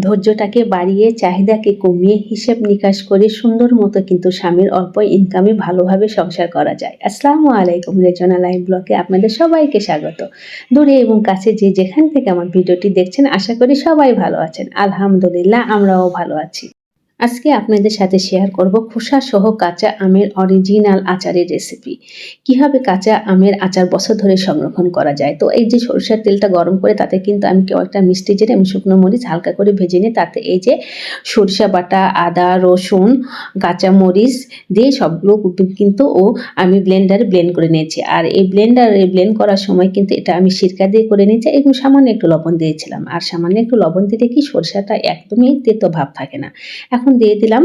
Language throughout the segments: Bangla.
ধৈর্যটাকে বাড়িয়ে, চাহিদাকে কমিয়ে, হিসেব নিকাশ করে সুন্দর মতো কিন্তু স্বামীর অল্প ইনকামে ভালোভাবে সংসার করা যায়। আসসালামু আলাইকুম রেজনা লাইভ ব্লকে আপনাদের সবাইকে স্বাগত। দূরে এবং কাছে যে যেখান থেকে আমার ভিডিওটি দেখছেন, আশা করি সবাই ভালো আছেন। আলহামদুলিল্লাহ, আমরাও ভালো আছি। আজকে আপনাদের সাথে শেয়ার করব খোসা সহ কাঁচা আমের অরিজিনাল আচারের রেসিপি কীভাবে কাঁচা আমের আচার বছর ধরে সংরক্ষণ করা যায়? তো এই যে সরষের তেলটা গরম করে তাতে কিন্তু আমি কয়েকটা মিষ্টি জেনে আমি শুকনো মরিচ হালকা করে ভেজে নিই তাতে এই যে সরিষা বাটা, আদা, রসুন, কাঁচা মরিচ দিয়ে সবগুলো কিন্তু ও আমি ব্লেন্ডারে ব্লেন্ড করে নিয়েছি। আর এই ব্লেন্ডারে ব্লেন্ড করার সময় কিন্তু এটা আমি সিরকা দিয়ে করে নিয়েছি এবং সামান্য একটু লবণ দিয়েছিলাম। আর সামান্য একটু লবণ দিলে কি সরষাটা একদমই তেতো ভাব থাকে না। এখন দিয়ে দিলাম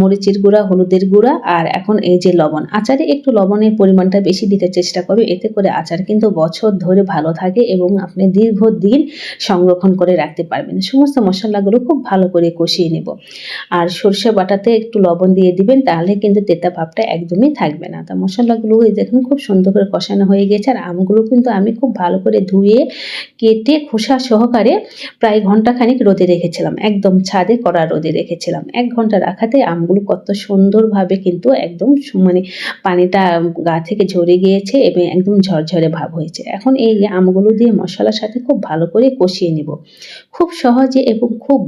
মরিচের গুঁড়া, হলুদের গুঁড়া আর এখন এই যে লবণ। আচারে একটু লবণের পরিমাণটা বেশি দিতে চেষ্টা করবে, এতে করে আচার কিন্তু বছর ধরে ভালো থাকে এবং আপনি দীর্ঘদিন সংরক্ষণ করে রাখতে পারবেন। সমস্ত মশলাগুলো খুব ভালো করে কষিয়ে নেব। আর সর্ষে বাটাতে একটু লবণ দিয়ে দিবেন, তাহলে কিন্তু তেতা ভাবটা একদমই থাকবে না। তা মশলাগুলো দেখুন খুব সুন্দর করে কষানো হয়ে গেছে আর আমগুলো কিন্তু আমি খুব ভালো করে ধুয়ে, কেটে খোসা সহকারে প্রায় ঘন্টাখানিক রোদে রেখেছিলাম। একদম ছাদে কড়া রোদে রেখেছিলাম। এক ঘণ্টা রাখাতে আমগুলো কত সুন্দরভাবে কিন্তু একদম মানে পানিটা গা থেকে ঝরে গিয়েছে এবং একদম ঝরঝরে ভাব হয়েছে। এখন এই আমগুলো দিয়ে মশলার সাথে খুব ভালো করে কষিয়ে নেব। খুব সহজে এবং খুব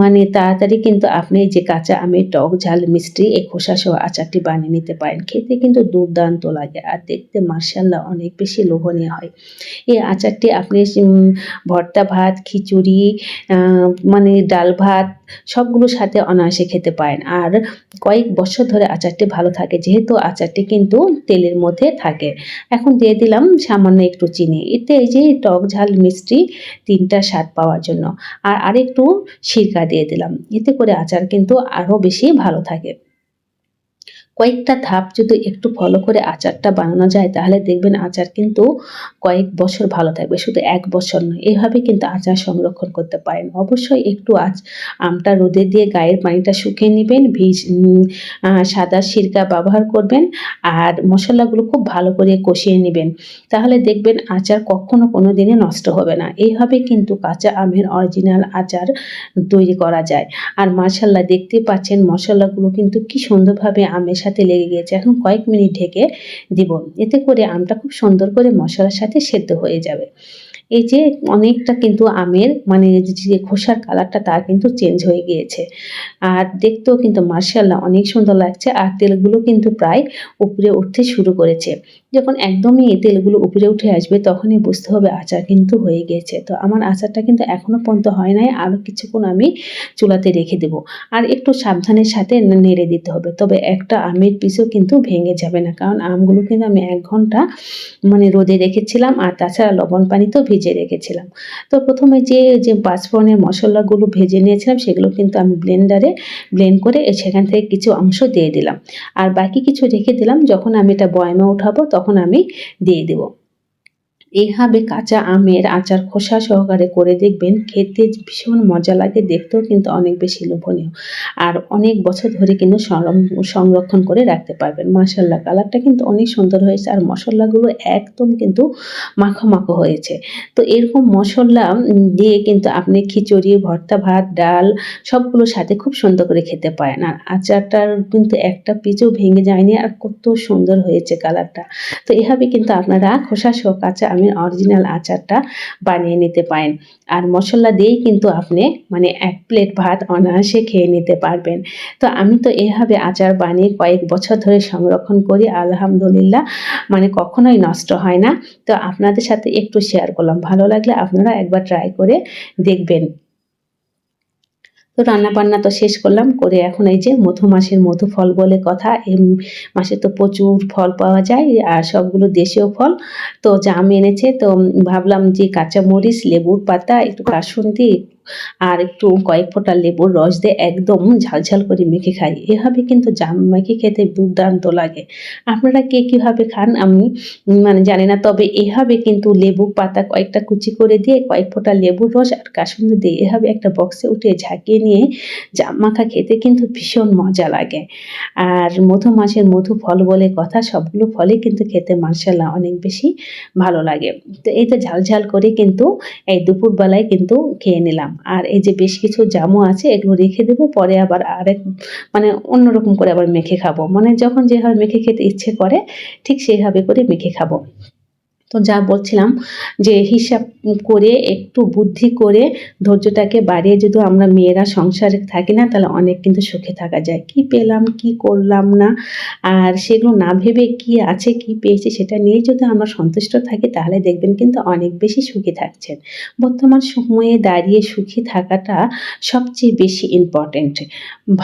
মানে তাড়াতাড়ি কিন্তু আপনি যে কাঁচা আমের টক, ঝাল, মিষ্টি, এই খোসা সহ আচারটি বানিয়ে নিতে পারেন। খেতে কিন্তু দুর্দান্ত লাগে আর দেখতে মার্শাল্লাহ অনেক বেশি লোভনীয় হয়। এই আচারটি আপনি ভর্তা ভাত, খিচুড়ি মানে ডাল ভাত সবগুলোর সাথে অনায়াসে খেতে পারেন আর কয়েক বছর ধরে আচারটি ভালো থাকে, যেহেতু আচারটি কিন্তু তেলের মধ্যে থাকে। এখন দিয়ে দিলাম সামান্য একটু চিনি। এতে এই যে টক ঝাল মিষ্টি তিনটা স্বাদ পাওয়ার জন্য। আর আরেকটু সিরকা দিয়ে দিলাম। এতে করে আচার কিন্তু আরও বেশি ভালো থাকে। কয়েকটা ধাপ যদি একটু ফলো করে আচারটা বানানো যায়, তাহলে দেখবেন আচার কিন্তু কয়েক বছর ভালো থাকবে। শুধু এক বছর নয়, এভাবে কিন্তু আচার সংরক্ষণ করতে পারেন। অবশ্যই একটু আজ আমটা রোদে দিয়ে গায়ের পানিটা শুকিয়ে নেবেন, ভিজ সাদা সিরকা ব্যবহার করবেন আর মশলাগুলো খুব ভালো করে কষিয়ে নেবেন। তাহলে দেখবেন আচার কখনো কোনো দিনে নষ্ট হবে না। এইভাবে কিন্তু কাঁচা আমের অরিজিনাল আচার তৈরি করা যায়। আর মাশাল্লাহ দেখতে পাচ্ছেন মশলাগুলো কিন্তু কি সুন্দরভাবে আমের লেগে গিয়েছে। এখন কয়েক মিনিট ঢেকে দিব। এতে করে আমটা খুব সুন্দর করে মশলার সাথে সেদ্ধ হয়ে যাবে। এই যে অনেকটা কিন্তু আমের মানে যে খোসার কালারটা তা কিন্তু চেঞ্জ হয়ে গিয়েছে। আর দেখতেও কিন্তু মার্শাল্লাহ অনেক সুন্দর লাগছে। আর তেলগুলো কিন্তু প্রায় উপরে উঠতে শুরু করেছে। যখন একদমই এই তেলগুলো উপরে উঠে আসবে, তখনই বুঝতে হবে আচার কিন্তু হয়ে গিয়েছে। তো আমার আচারটা কিন্তু এখনও পর্যন্ত হয় নাই আরও কিছুক্ষণ আমি চুলাতে রেখে দেব। আর একটু সাবধানের সাথে নেড়ে দিতে হবে। তবে একটা আমের পিসও কিন্তু ভেঙে যাবে না। কারণ আমগুলো কিন্তু আমি এক ঘণ্টা মানে রোদে রেখেছিলাম, আর তাছাড়া লবণ পানিতেও ভিজে রেখেছিলাম। তো প্রথমে যে যে পাঁচফোড়নের মশলাগুলো ভেজে নিয়েছিলাম, সেগুলো কিন্তু আমি ব্লেন্ডারে ব্লেন্ড করে সেখান থেকে কিছু অংশ দিয়ে দিলাম। আর বাকি কিছু রেখে দিলাম, যখন আমি এটা বয়মে উঠাবো, তখন আমি দিয়ে দেবো। এইভাবে কাঁচা আমের আচার খোসা সহকারে করে দেখবেন খেতে ভীষণ মজা লাগে, দেখতেও কিন্তু অনেক বেশি লোভনীয়। আর অনেক বছর ধরে কিন্তু সংরক্ষণ করে রাখতে পারবেন। মাসাল্লাহ কালারটা কিন্তু অনেক সুন্দর হয়েছে আর মশলাগুলো একদম কিন্তু মাখো মাখো হয়েছে। তো এরকম মশলা দিয়ে কিন্তু আপনি খিচুড়ি, ভর্তা ভাত, ডাল সবগুলোর সাথে খুব সুন্দর করে খেতে পারেন। আর আচারটার কিন্তু একটা পিচও ভেঙে যায়নি আর কত সুন্দর হয়েছে কালারটা। তো এভাবে কিন্তু আপনারা খোসা সহ কাঁচা আমের অরিজিনাল আচারটা বানিয়ে নিতে পারেন। আর মশলা দিয়েই কিন্তু আপনি মানে এক প্লেট ভাত অনায়াসে খেয়ে নিতে পারবেন। তো আমি তো এভাবে আচার বানিয়ে কয়েক বছর ধরে সংরক্ষণ করি, আলহামদুলিল্লাহ মানে কখনোই নষ্ট হয় না। তো আপনাদের সাথে একটু শেয়ার করলাম। ভালো লাগলে আপনারা একবার ট্রাই করে দেখবেন। তো রান্না বান্না তো শেষ করলাম, করে এখন এই যে মধু মাসের মধু ফল বলে কথা এই মাসে তো প্রচুর ফল পাওয়া যায়, আর সবগুলো দেশীয় ফল। তো জাম এনেছে, তো ভাবলাম যে কাঁচা মরিচ লেবুর পাতা, একটু কাসুন্দি আর একটু কয়েক ফোঁটা লেবুর রস দিয়ে একদম ঝালঝাল করে মেখে খাই। এভাবে কিন্তু জাম মেখে খেতে দুর্দান্ত লাগে। আপনারা কে কীভাবে খান আমি মানে জানি না, তবে এভাবে কিন্তু লেবু পাতা কয়েকটা কুচি করে দিয়ে কয়েক ফোঁটা লেবুর রস আর কাসুন্দি দিয়ে এভাবে একটা বক্সে উঠে ঝাঁকিয়ে নিয়ে জাম মাখা খেতে কিন্তু ভীষণ মজা লাগে। আর মধু মাছের মধু ফল বলে কথা, সবগুলো ফলে কিন্তু খেতে মার্শাল্লাহ অনেক বেশি ভালো লাগে। তো এই তো ঝাল ঝাল করে কিন্তু এই দুপুরবেলায় কিন্তু খেয়ে নিলাম। আর এই যে বেশ কিছু জামু আছে, এগুলো রেখে দেবো, পরে আবার আরেক মানে অন্যরকম করে আবার মেখে খাব। মানে যখন যেভাবে মেখে খেতে ইচ্ছে করে, ঠিক সেইভাবে করে মেখে খাব। তো যা বলছিলাম যে হিসাব করে একটু বুদ্ধি করে ধৈর্যটাকে বাড়িয়ে যদি আমরা মেয়েরা সংসারে থাকি না, তাহলে অনেক কিন্তু সুখে থাকা যায়। কি পেলাম, কি করলাম না? আর সেগুলো না ভেবে কি আছে, কি পেয়েছে সেটা নিয়ে যদি আমরা সন্তুষ্ট থাকি, তাহলে দেখবেন কিন্তু অনেক বেশি সুখী থাকছেন। বর্তমান সময়ে দাঁড়িয়ে সুখী থাকাটা সবচেয়ে বেশি ইম্পর্টেন্ট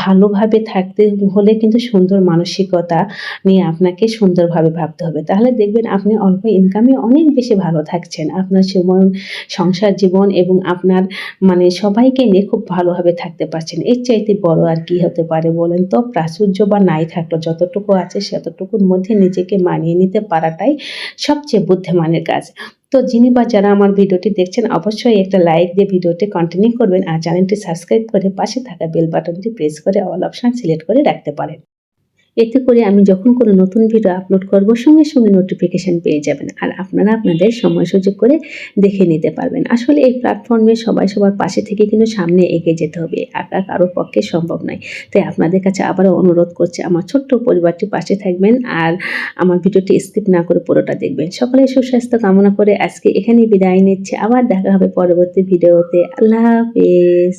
ভালোভাবে থাকতে হলে কিন্তু সুন্দর মানসিকতা নিয়ে আপনাকে সুন্দরভাবে ভাবতে হবে। তাহলে দেখবেন আপনি অল্প ইনকামে অনেক বেশি ভালো থাকছেন। আপনার সময়, সংসার জীবন এবং আপনার মানে সবাইকে নিয়ে খুব ভালোভাবে থাকতে পারছেন। এর চাইতে বড় আর কি হতে পারে বলেন তো? প্রাচুর্য বা নাই থাকল, যতটুকু আছে ততটুকুর মধ্যে নিজেকে মানিয়ে নিতে পারাটাই সবচেয়ে বুদ্ধিমানের কাজ। তো যিনি বা যারা আমার ভিডিওটি দেখছেন, অবশ্যই একটা লাইক দিয়ে ভিডিওটি কন্টিনিউ করবেন আর চ্যানেলটি সাবস্ক্রাইব করে পাশে থাকা বেল বাটনটি প্রেস করে অল অপশান সিলেক্ট করে রাখতে পারেন। এতে করে আমি যখন কোনো নতুন ভিডিও আপলোড করব, সঙ্গে সঙ্গে নোটিফিকেশান পেয়ে যাবেন আর আপনারা আপনাদের সময় সুযোগ করে দেখে নিতে পারবেন। আসলে এই প্ল্যাটফর্মে সবাই সবার পাশে থেকে কিন্তু সামনে এগিয়ে যেতে হবে একা কারোর পক্ষে সম্ভব নয়। তাই আপনাদের কাছে আবারও অনুরোধ করছি, আমার ছোট্ট পরিবারটি পাশে থাকবেন আর আমার ভিডিওটি স্কিপ না করে পুরোটা দেখবেন। সকলে সুস্বাস্থ্য কামনা করে আজকে এখানেই বিদায় নিচ্ছে। আবার দেখা হবে পরবর্তী ভিডিওতে আল্লাহ হাফেজ।